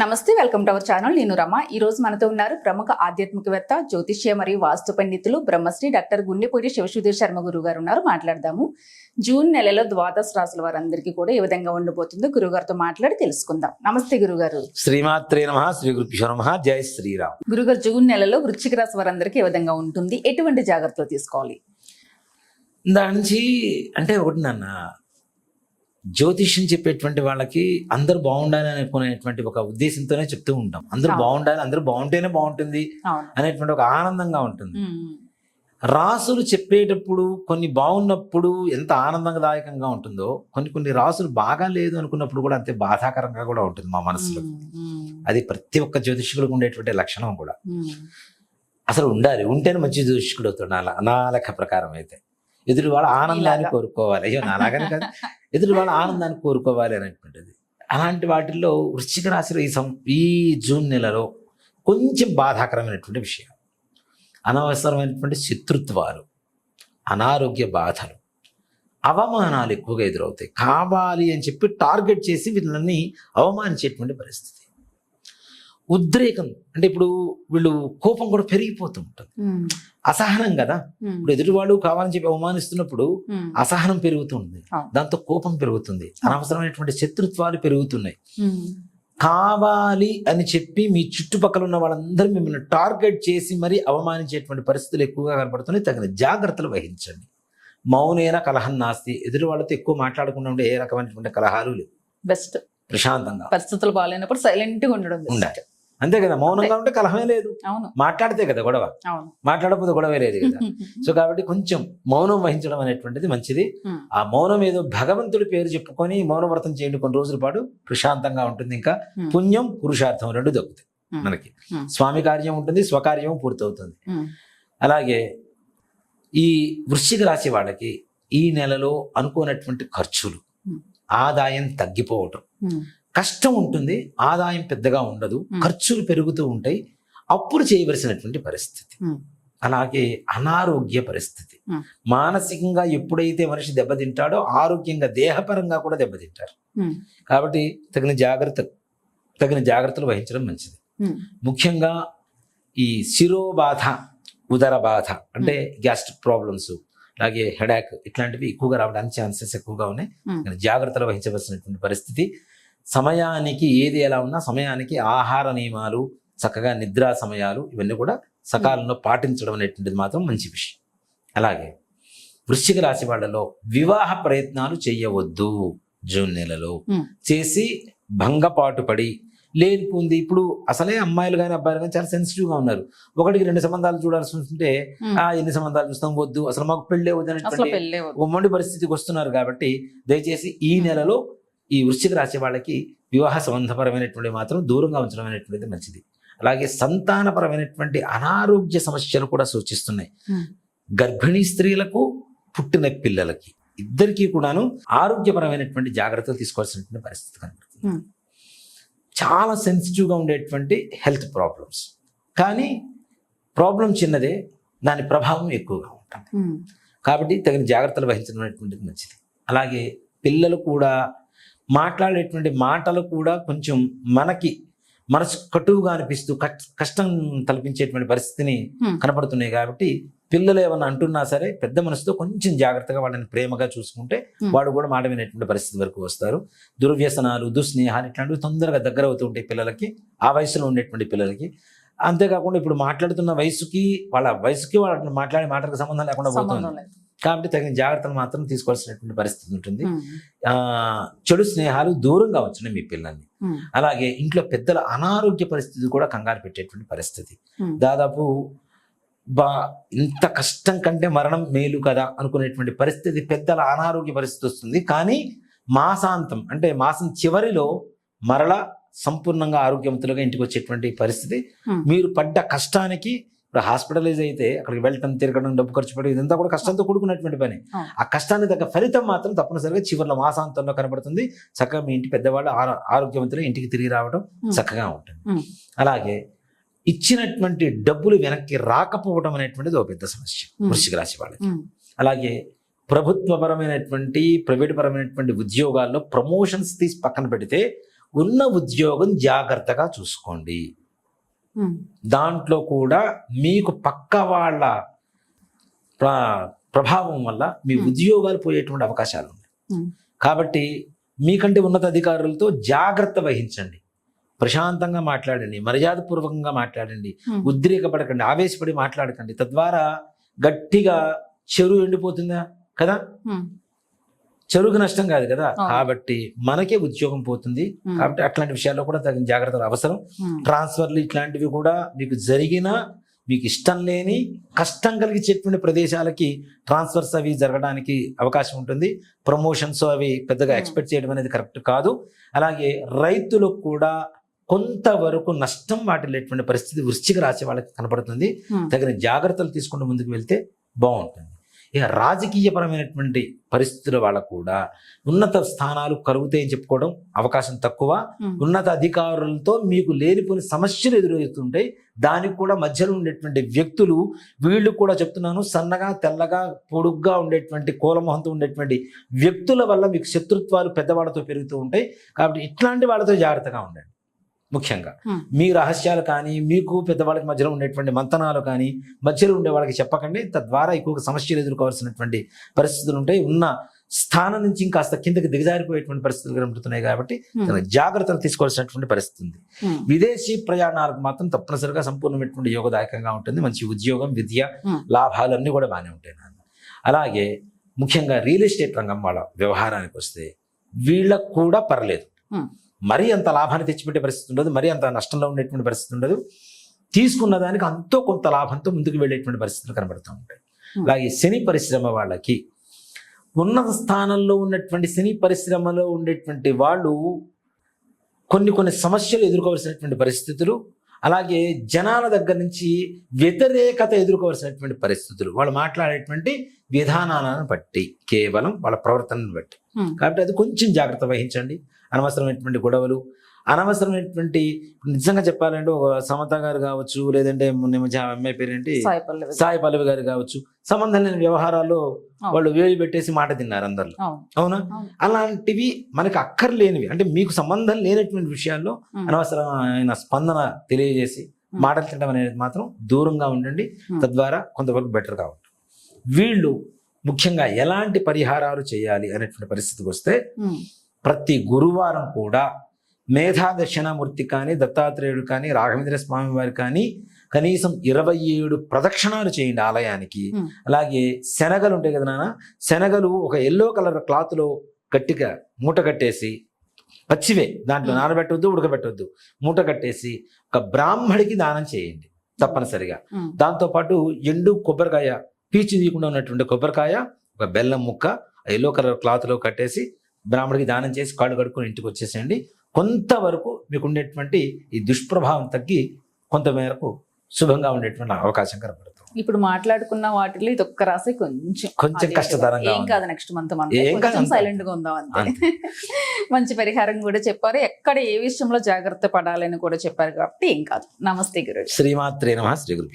నమస్తే welcome to our channel. నేను రమ. ఈ రోజు మనతో ఉన్నారు ప్రముఖ ఆధ్యాత్మికవేత్త జ్యోతిష్య మరియు వాస్తు పండితులు బ్రహ్మశ్రీ డాక్టర్ గుండెపూడి శివసుధీర్ శర్మ గురువు గారు ఉన్నారు. మాట్లాడదాము. జూన్ నెలలో ద్వాదశ రాసుల వారందరికీ కూడా ఏ విధంగా ఉండబోతుందో గురుగారితో మాట్లాడి తెలుసుకుందాం. నమస్తే గురుగారు శ్రీమాత్రే నమ. శ్రీ గురుభ్యో నమ. జై శ్రీరామ్. గురుగారు జూన్ నెలలో వృశ్చిక రాశి వారందరికీ ఏ విధంగా ఉంటుంది? ఎటువంటి జాగ్రత్తలు తీసుకోవాలి? దాని నుంచి అంటే ఒకటి నాన్న జ్యోతిష్యం చెప్పేటువంటి వాళ్ళకి అందరూ బాగుండాలి అనుకునేటువంటి ఒక ఉద్దేశంతోనే చెప్తూ ఉంటాం. అందరూ. బాగుండాలి అందరూ బాగుంటేనే బాగుంటుంది అనేటువంటి ఒక ఆనందంగా ఉంటుంది. రాసులు చెప్పేటప్పుడు కొన్ని బాగున్నప్పుడు ఎంత ఆనందదాయకంగా ఉంటుందో కొన్ని కొన్ని రాసులు బాగా లేదు అనుకున్నప్పుడు కూడా అంతే బాధాకరంగా కూడా ఉంటుంది మా మనసులో. అది ప్రతి ఒక్క జ్యోతిష్కులకు ఉండేటువంటి లక్షణం కూడా. అసలు ఉండాలి ఉంటేనే మంచి జ్యోతిష్కుడు అవుతాడు నా లెక్క ప్రకారం అయితే. ఎదురు వాళ్ళ ఆనందాన్ని. కోరుకోవాలి. అయ్యో నాలాగని కాదు. ఎదురు వాళ్ళ ఆనందాన్ని కోరుకోవాలి అనేటువంటిది అలాంటి వాటిల్లో వృశ్చిక రాశిలో ఈ సం ఈ జూన్ నెలలో కొంచెం బాధాకరమైనటువంటి విషయం. అనవసరమైనటువంటి శత్రుత్వాలు అనారోగ్య బాధలు అవమానాలు ఎక్కువగా ఎదురవుతాయి. కావాలి అని చెప్పి టార్గెట్ చేసి వీళ్ళని అవమానించేటువంటి పరిస్థితి. ఉద్రేకం. అంటే ఇప్పుడు వీళ్ళు కోపం కూడా పెరిగిపోతూ ఉంటుంది. అసహనం కదా? ఇప్పుడు ఎదుటివాడు కావాలని చెప్పి అవమానిస్తున్నప్పుడు అసహనం పెరుగుతుంది. దాంతో కోపం పెరుగుతుంది. అనవసరమైనటువంటి శత్రుత్వాలు పెరుగుతున్నాయి. కావాలి అని చెప్పి మీ చుట్టుపక్కల ఉన్న వాళ్ళందరూ మిమ్మల్ని టార్గెట్ చేసి మరీ అవమానించేటువంటి పరిస్థితులు ఎక్కువగా కనపడుతున్నాయి. తగిన జాగ్రత్తలు వహించండి. మౌనేన కలహం నాస్తి. ఎదుటి వాళ్ళతో ఎక్కువ మాట్లాడకుండా ఉండే ఏ రకమైనటువంటి కలహాలు లేవు. బెస్ట్. ప్రశాంతంగా. పరిస్థితులు బాగాలేనప్పుడు సైలెంట్గా ఉండడం. ఉండాలి. అంతే కదా మౌనంగా ఉంటే కలహమే లేదు. మాట్లాడితే కదా గొడవ. మాట్లాడకపోతే గొడవే లేదు కదా. సో కాబట్టి కొంచెం మౌనం వహించడం అనేటువంటిది మంచిది. ఆ. మౌనం ఏదో భగవంతుడి పేరు చెప్పుకొని మౌనవ్రతం చేయండి కొన్ని రోజుల పాటు ప్రశాంతంగా ఉంటుంది ఇంకా. పుణ్యం పురుషార్థం రెండు దక్కుతాయి మనకి. స్వామి కార్యం ఉంటుంది స్వకార్యం పూర్తవుతుంది. అలాగే ఈ వృశ్చిక రాశి వాళ్ళకి ఈ నెలలో అనుకోనటువంటి ఖర్చులు. ఆదాయం తగ్గిపోవటం. కష్టం ఉంటుంది ఆదాయం పెద్దగా ఉండదు. ఖర్చులు పెరుగుతూ ఉంటాయి అప్పులు చేయవలసినటువంటి పరిస్థితి. అలాగే అనారోగ్య పరిస్థితి. మానసికంగా ఎప్పుడైతే మనిషి దెబ్బతింటాడో ఆరోగ్యంగా దేహపరంగా కూడా దెబ్బతింటారు. కాబట్టి తగిన జాగ్రత్త తగిన జాగ్రత్తలు వహించడం మంచిది. ముఖ్యంగా ఈ శిరోబాధ ఉదర బాధ అంటే గ్యాస్ట్రిక్ ప్రాబ్లమ్స్ అలాగే హెడాక్ ఇట్లాంటివి ఎక్కువగా రావడానికి ఛాన్సెస్ ఎక్కువగా ఉన్నాయి. జాగ్రత్తలు వహించవలసినటువంటి పరిస్థితి. సమయానికి ఏది ఎలా ఉన్నా సమయానికి ఆహార నియమాలు చక్కగా నిద్రా సమయాలు ఇవన్నీ కూడా సకాలంలో పాటించడం అనేటువంటిది మాత్రం మంచి విషయం అలాగే వృశ్చిక రాశి వాళ్ళలో వివాహ ప్రయత్నాలు చేయవద్దు జూన్ నెలలో. చేసి భంగపాటు పడి లేనిపోంది ఇప్పుడు అసలే అమ్మాయిలు కానీ అబ్బాయిలు కానీ చాలా సెన్సిటివ్గా ఉన్నారు ఒకటికి రెండు సంబంధాలు చూడాల్సి ఉంటుంటే. ఆ ఎన్ని సంబంధాలు చూస్తాం వద్దు అసలు మాకు పెళ్ళే వద్దు అనేటువంటి పెళ్ళే వద్దు. ఒక మొండి పరిస్థితికి వస్తున్నారు కాబట్టి దయచేసి ఈ నెలలో ఈ వృశ్చిక రాశి వాళ్ళకి వివాహ సంబంధపరమైనటువంటి మాత్రం దూరంగా ఉంచడం అనేటువంటిది మంచిది. అలాగే సంతానపరమైనటువంటి అనారోగ్య సమస్యలు కూడా సూచిస్తున్నాయి. గర్భిణీ స్త్రీలకు పుట్టిన పిల్లలకి. ఇద్దరికీ కూడాను ఆరోగ్యపరమైనటువంటి జాగ్రత్తలు తీసుకోవాల్సినటువంటి పరిస్థితి కనబడుతుంది. చాలా సెన్సిటివ్గా ఉండేటువంటి హెల్త్ ప్రాబ్లమ్స్ కానీ ప్రాబ్లం చిన్నదే దాని ప్రభావం ఎక్కువగా ఉంటుంది. కాబట్టి తగిన జాగ్రత్తలు వహించడం అనేటువంటిది మంచిది. అలాగే పిల్లలు కూడా మాట్లాడేటువంటి మాటలు కూడా కొంచెం మనకి మనసు కటువుగా అనిపిస్తూ కష్టం తలపించేటువంటి పరిస్థితిని కనపడుతున్నాయి కాబట్టి పిల్లలు ఏమన్నా అంటున్నా సరే పెద్ద మనసుతో కొంచెం జాగ్రత్తగా వాళ్ళని ప్రేమగా చూసుకుంటే. వాడు కూడా మాట వినేటువంటి పరిస్థితి వరకు వస్తారు. దుర్వ్యసనాలు దుస్నేహాలు ఇట్లాంటివి తొందరగా దగ్గర అవుతూ ఉంటాయి పిల్లలకి ఆ వయసులో ఉండేటువంటి పిల్లలకి. అంతేకాకుండా ఇప్పుడు మాట్లాడుతున్న వయసుకి వాళ్ళ వయసుకి వాళ్ళ మాట్లాడే మాటలకు సంబంధం లేకుండా పోతుంది. కాబట్టి తగిన జాగ్రత్తలు మాత్రం తీసుకోవాల్సినటువంటి పరిస్థితి ఉంటుంది. చెడు స్నేహాలు దూరంగా ఉంచండి మీ పిల్లల్ని. అలాగే ఇంట్లో పెద్దల అనారోగ్య పరిస్థితి కూడా కంగారు పెట్టేటువంటి పరిస్థితి. దాదాపు బా ఇంత కష్టం కంటే మరణం మేలు కదా అనుకునేటువంటి పరిస్థితి పెద్దల అనారోగ్య పరిస్థితి వస్తుంది. కానీ మాసాంతం అంటే మాసం చివరిలో మరల సంపూర్ణంగా ఆరోగ్యవంతులుగా ఇంటికి వచ్చేటువంటి పరిస్థితి. మీరు పడ్డ కష్టానికి ఇప్పుడు హాస్పిటలైజ్ అయితే అక్కడికి వెళ్ళటం తిరగడం డబ్బు ఖర్చు పెట్టడం ఇదంతా కూడా కష్టంతో కూడుకున్నటువంటి పని. ఆ కష్టానికి తగ్గ ఫలితం మాత్రం తప్పనిసరిగా చివరిలో మాసాంతంలో కనబడుతుంది. చక్కగా మీ ఇంటి పెద్దవాళ్ళు ఆరో- ఆరోగ్యవంతులు ఇంటికి తిరిగి రావడం చక్కగా ఉంటుంది. అలాగే ఇచ్చినటువంటి డబ్బులు వెనక్కి రాకపోవడం అనేటువంటిది ఒక పెద్ద సమస్య. వృశ్చిక రాశి వాళ్ళకి. అలాగే ప్రభుత్వపరమైనటువంటి ప్రైవేట్ పరమైనటువంటి ఉద్యోగాల్లో ప్రమోషన్స్ తీసి పక్కన పెడితే ఉన్న ఉద్యోగం జాగ్రత్తగా చూసుకోండి. దాంట్లో కూడా మీకు పక్క వాళ్ళ ప్ర- ప్రభావం వల్ల మీ Hmm. ఉద్యోగాలు పోయేటువంటి అవకాశాలు ఉన్నాయి. ఉమ్, కాబట్టి మీకంటే ఉన్నత అధికారులతో జాగ్రత్త వహించండి. ప్రశాంతంగా మాట్లాడండి మర్యాదపూర్వకంగా మాట్లాడండి ఉద్రేకపడకండి ఆవేశపడి మాట్లాడకండి. తద్వారా గట్టిగా చెరువు ఎండిపోతుందా? కదా? ఉమ్, చెరువుకు నష్టం కాదు కదా. కాబట్టి మనకే ఉద్యోగం పోతుంది. కాబట్టి అట్లాంటి విషయాల్లో కూడా తగిన జాగ్రత్తలు అవసరం. ట్రాన్స్ఫర్లు ఇట్లాంటివి కూడా మీకు జరిగినా మీకు ఇష్టం లేని కష్టం కలిగించేటువంటి ప్రదేశాలకి ట్రాన్స్ఫర్స్ అవి జరగడానికి అవకాశం ఉంటుంది. ప్రమోషన్స్ అవి పెద్దగా. ఎక్స్పెక్ట్ చేయడం అనేది కరెక్ట్ కాదు. అలాగే రైతులకు కూడా కొంతవరకు నష్టం వాటిల్లేటువంటి పరిస్థితి వృశ్చిక రాశి వాళ్ళకి కనపడుతుంది. తగిన జాగ్రత్తలు తీసుకుంటూ ముందుకు వెళ్తే బాగుంటుంది. ఇక రాజకీయపరమైనటువంటి పరిస్థితుల వాళ్ళకు కూడా ఉన్నత స్థానాలు కలుగుతాయని చెప్పుకోవడం అవకాశం తక్కువ. ఉన్నత అధికారులతో మీకు లేనిపోని సమస్యలు ఎదురవుతుంటాయి దానికి కూడా మధ్యలో ఉండేటువంటి వ్యక్తులు వీళ్ళు కూడా చెప్తున్నాను సన్నగా తెల్లగా పొడుగ్గా ఉండేటువంటి కోలమొహంతో ఉండేటువంటి వ్యక్తుల వల్ల మీకు శత్రుత్వాలు పెద్దవాళ్ళతో పెరుగుతూ ఉంటాయి. కాబట్టి ఇట్లాంటి వాళ్ళతో జాగ్రత్తగా ఉండండి. ముఖ్యంగా. మీ రహస్యాలు కానీ మీకు పెద్దవాళ్ళకి మధ్యలో ఉండేటువంటి మంతనాలు కానీ మధ్యలో ఉండే వాళ్ళకి చెప్పకండి. తద్వారా ఎక్కువగా సమస్యలు ఎదుర్కోవాల్సినటువంటి పరిస్థితులు ఉంటాయి. ఉన్న స్థానం నుంచి ఇంకాస్త కిందకి దిగజారిపోయేటువంటి పరిస్థితులు కనబడుతున్నాయి కాబట్టి జాగ్రత్తలు తీసుకోవాల్సినటువంటి పరిస్థితి ఉంది. విదేశీ ప్రయాణాలకు మాత్రం తప్పనిసరిగా సంపూర్ణమైనటువంటి యోగదాయకంగా ఉంటుంది. మంచి ఉద్యోగం విద్య. లాభాలు అన్నీ కూడా బాగానే ఉంటాయి నాన్న. అలాగే ముఖ్యంగా రియల్ ఎస్టేట్ రంగం వాళ్ళ వ్యవహారానికి వస్తే వీళ్ళకు కూడా పర్లేదు. మరీ అంత లాభాన్ని తెచ్చిపెట్టే పరిస్థితి ఉండదు మరీ అంత నష్టంలో ఉండేటువంటి పరిస్థితి ఉండదు. తీసుకున్న దానికి అంతో కొంత లాభంతో ముందుకు వెళ్ళేటువంటి పరిస్థితులు కనబడుతూ ఉంటాయి. అలాగే శని పరిశ్రమ వాళ్ళకి ఉన్నత స్థానంలో ఉన్నటువంటి సినీ పరిశ్రమలో ఉండేటువంటి వాళ్ళు కొన్ని కొన్ని సమస్యలు ఎదుర్కోవాల్సినటువంటి పరిస్థితులు అలాగే జనాల దగ్గర నుంచి వ్యతిరేకత ఎదుర్కోవాల్సినటువంటి పరిస్థితులు. వాళ్ళు మాట్లాడేటువంటి విధానాలను బట్టి కేవలం వాళ్ళ ప్రవర్తనను బట్టి. కాబట్టి అది కొంచెం జాగ్రత్త వహించండి. అనవసరమైనటువంటి గొడవలు అనవసరమైనటువంటి నిజంగా చెప్పాలంటే ఒక సమత గారు కావచ్చు లేదంటే మొన్న మధ్య అమ్మాయి పేరేంటి సాయి పల్లవి గారు. సాయి పల్లవి గారు కావచ్చు సంబంధం లేని వ్యవహారాల్లో. వాళ్ళు వేలు పెట్టేసి మాట తిన్నారు అందరు అవును. అలాంటివి మనకి అక్కర్లేనివి అంటే మీకు సంబంధం లేనటువంటి విషయాల్లో అనవసరమైన స్పందన తెలియజేసి. మాటలు తినడం అనేది మాత్రం దూరంగా ఉండండి. తద్వారా కొంతవరకు బెటర్గా ఉంటుంది వీళ్ళు ముఖ్యంగా ఎలాంటి పరిహారాలు చేయాలి అనేటువంటి పరిస్థితికి వస్తే ప్రతి గురువారం కూడా మేధా దక్షిణామూర్తి కానీ దత్తాత్రేయుడు కానీ రాఘవేంద్ర స్వామి వారి కానీ కనీసం ఇరవై ఏడు ప్రదక్షిణాలు చేయండి ఆలయానికి. అలాగే శనగలు ఉంటాయి కదా నాన్న శనగలు ఒక ఎల్లో కలర్ క్లాత్లో గట్టిగా మూట కట్టేసి పచ్చివే దాంట్లో. నానబెట్టవద్దు ఉడకబెట్టవద్దు మూట కట్టేసి ఒక బ్రాహ్మడికి దానం చేయండి తప్పనిసరిగా దాంతోపాటు ఎండు కొబ్బరికాయ పీచు తీయకుండా ఉన్నటువంటి కొబ్బరికాయ ఒక బెల్లం ముక్క ఎల్లో కలర్ క్లాత్లో కట్టేసి బ్రాహ్మడికి దానం చేసి కాళ్ళు కడుక్కొని ఇంటికి వచ్చేసేయండి. కొంతవరకు మీకు ఉండేటువంటి ఈ దుష్ప్రభావం తగ్గి కొంత మేరకు శుభంగా ఉండేటువంటి అవకాశం కనబడుతుంది. ఇప్పుడు మాట్లాడుకున్న వాటిలో ఇది ఒక్క రాసి కొంచెం కొంచెం కష్టతరంగా ఏం. కాదు నెక్స్ట్ మంత్ మనం. సైలెంట్గా ఉందాం అంతే. మంచి పరిహారం కూడా చెప్పారు. ఎక్కడ ఏ విషయంలో జాగ్రత్త పడాలని కూడా చెప్పారు కాబట్టి ఏం కాదు. నమస్తే గురు శ్రీమాత్రే నమ. శ్రీ గురు